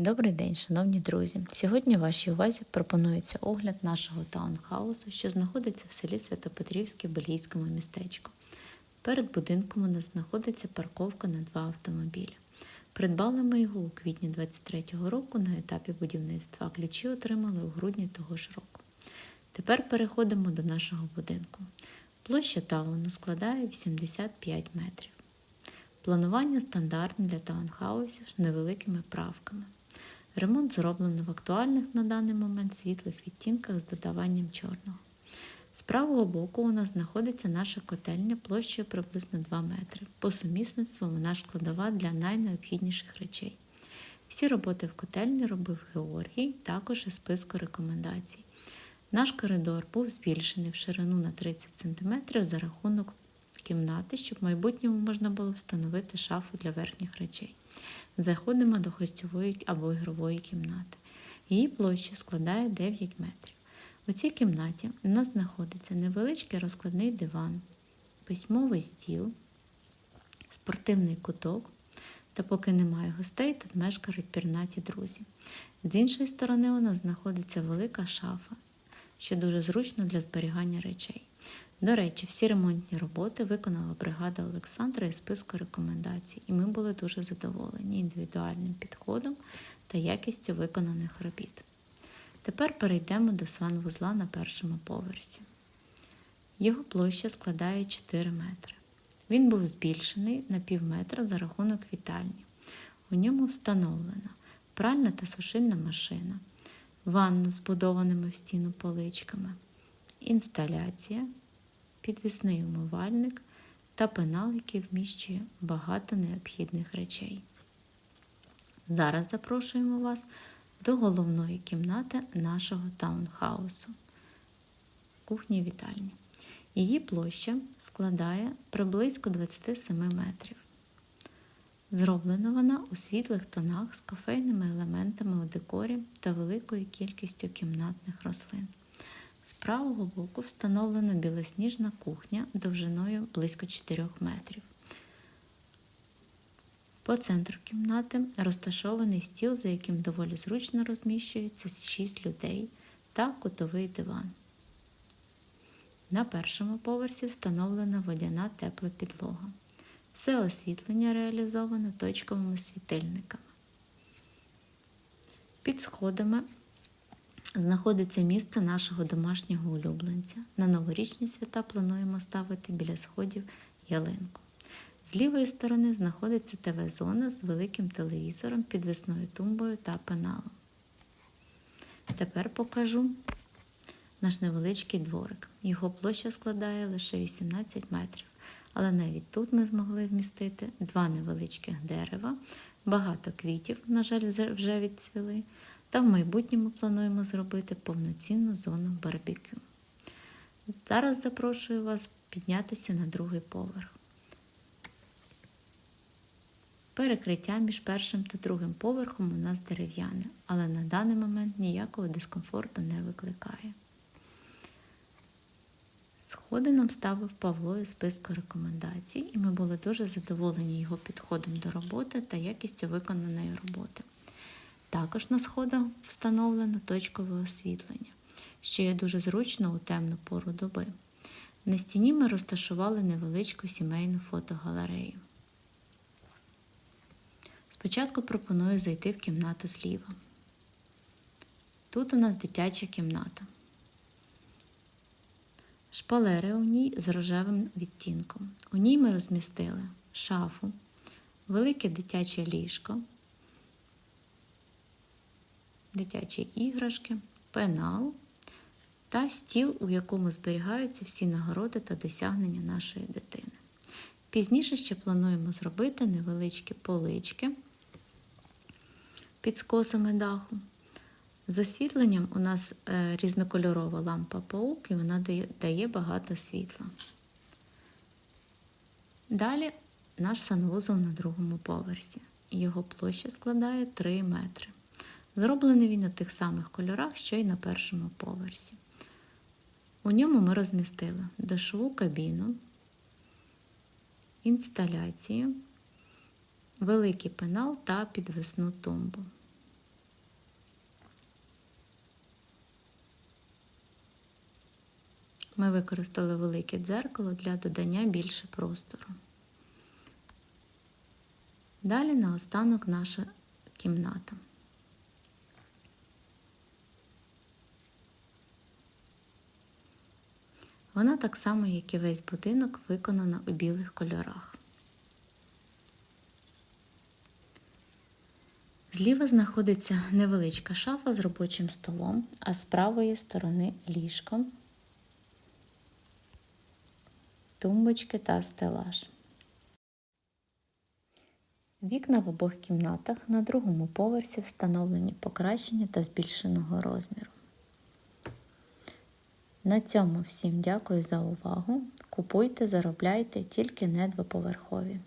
Добрий день, шановні друзі! Сьогодні вашій увазі пропонується огляд нашого таунхаусу, що знаходиться в селі Святопетрівське Белійському містечку. Перед будинком у нас знаходиться парковка на два автомобілі. Придбали ми його у квітні 23-го року на етапі будівництва, ключі отримали у грудні того ж року. Тепер переходимо до нашого будинку. Площа тауну складає 85 метрів. Планування стандартне для таунхаусів з невеликими правками. Ремонт зроблено в актуальних на даний момент світлих відтінках з додаванням чорного. З правого боку у нас знаходиться наша котельня площею приблизно 2 метри. По сумісництву вона складова для найнеобхідніших речей. Всі роботи в котельні робив Георгій, також із списку рекомендацій. Наш коридор був збільшений в ширину на 30 см за рахунок кімнати, щоб в майбутньому можна було встановити шафу для верхніх речей. Заходимо до гостьової або ігрової кімнати. Її площа складає 9 метрів. У цій кімнаті у нас знаходиться невеличкий розкладний диван, письмовий стіл, спортивний куток. Та поки немає гостей, тут мешкають пірнаті друзі. З іншої сторони у нас знаходиться велика шафа, що дуже зручно для зберігання речей. До речі, всі ремонтні роботи виконала бригада Олександра із списку рекомендацій, і ми були дуже задоволені індивідуальним підходом та якістю виконаних робіт. Тепер перейдемо до санвузла на першому поверсі. Його площа складає 4 метри. Він був збільшений на пів метра за рахунок вітальні. У ньому встановлена пральна та сушильна машина, ванна з збудованими в стіну поличками, інсталяція, підвісний умивальник та пенал, який вміщує багато необхідних речей. Зараз запрошуємо вас до головної кімнати нашого таунхаусу кухні вітальні. Її площа складає приблизько 27 метрів. Зроблена вона у світлих тонах з кофейними елементами у декорі та великою кількістю кімнатних рослин. З правого боку встановлена білосніжна кухня довжиною близько 4 метрів. По центру кімнати розташований стіл, за яким доволі зручно розміщується 6 людей та кутовий диван. На першому поверсі встановлена водяна тепла підлога. Все освітлення реалізовано точковими світильниками. Під сходами знаходиться місце нашого домашнього улюбленця. На новорічні свята плануємо ставити біля сходів ялинку. З лівої сторони знаходиться ТВ-зона з великим телевізором, підвісною тумбою та пеналом. Тепер покажу наш невеличкий дворик. Його площа складає лише 18 метрів, але навіть тут ми змогли вмістити два невеличких дерева, багато квітів, на жаль, вже відцвіли, та в майбутньому плануємо зробити повноцінну зону барбекю. Зараз запрошую вас піднятися на другий поверх. Перекриття між першим та другим поверхом у нас дерев'яне, але на даний момент ніякого дискомфорту не викликає. Сходи нам ставив Павло із списку рекомендацій, і ми були дуже задоволені його підходом до роботи та якістю виконаної роботи. Також на сходах встановлено точкове освітлення, що є дуже зручно у темну пору доби. На стіні ми розташували невеличку сімейну фотогалерею. Спочатку пропоную зайти в кімнату зліва. Тут у нас дитяча кімната. Шпалери у ній з рожевим відтінком. У ній ми розмістили шафу, велике дитяче ліжко, дитячі іграшки, пенал та стіл, у якому зберігаються всі нагороди та досягнення нашої дитини. Пізніше ще плануємо зробити невеличкі полички під скосами даху. З освітленням у нас е, різнокольорова лампа паук і вона дає, дає багато світла. Далі наш санвузол на другому поверсі. Його площа складає 3 метри. Зроблений він на тих самих кольорах, що й на першому поверсі. У ньому ми розмістили душову кабіну, інсталяцію, великий пенал та підвесну тумбу. Ми використали велике дзеркало для додання більше простору. Далі наостанок наша кімната. Вона так само, як і весь будинок, виконана у білих кольорах. Зліва знаходиться невеличка шафа з робочим столом, а з правої сторони ліжко, тумбочки та стелаж. Вікна в обох кімнатах на другому поверсі встановлені покращення та збільшеного розміру. На цьому всім дякую за увагу. Купуйте, заробляйте, тільки не двоповерхові.